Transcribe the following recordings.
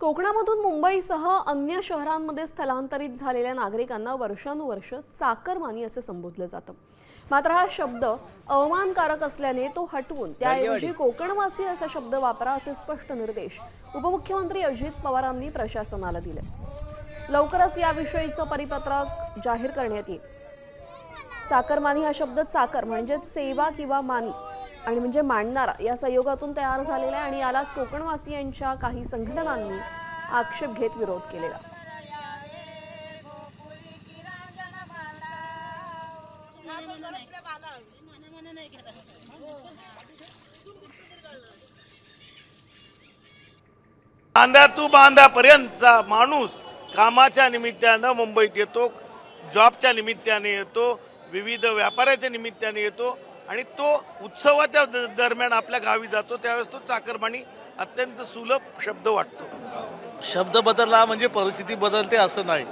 कोकणामधून मुंबईसह अन्य शहरांमध्ये स्थलांतरित झालेल्या नागरिकांना वर्षानुवर्ष चाकरमानी असे संबोधलं जातं. मात्र हा शब्द अवमानकारक असल्याने तो हटवून त्याऐवजी कोकणवासी असा शब्द वापरा असे स्पष्ट निर्देश उपमुख्यमंत्री अजित पवारांनी प्रशासनाला दिले. लवकरच याविषयीचं परिपत्रक जाहीर करण्यात येईल. चाकरमानी हा शब्द चाकर म्हणजेच सेवा किंवा मानी आणि म्हणजे मांडणारा या संयोगातून तयार झालेला आहे आणि यालाच कोकणवासियांच्या काही संघटनांनी आक्षेप घेत विरोध केलेला. बांधा तू बांधापर्यंतचा माणूस कामाच्या निमित्तानं मुंबईत येतो जॉबच्या निमित्ताने येतो विविध व्यापाराच्या निमित्ताने येतो आणि तो उत्सवाच्या द- दरम्यान आपल्या गावी जातो त्यावेळेस तो चाकरमानी अत्यंत सुलभ शब्द वाटतो. शब्द बदलला म्हणजे परिस्थिती बदलते असं नाही.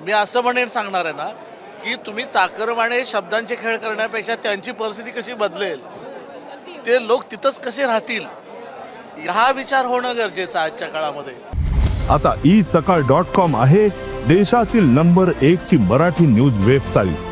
मी असं म्हणेन सांगणार आहे ना की तुम्ही चाकरमाने शब्दांचे खेळ करण्यापेक्षा त्यांची परिस्थिती कशी बदलेल? ते लोक तिथंच कसे राहतील? हा विचार होणं गरजेचं आहे आजच्या काळामध्ये. आता ई सकाळ डॉट कॉम आहे देशातील नंबर एक ची मराठी न्यूज वेबसाईट.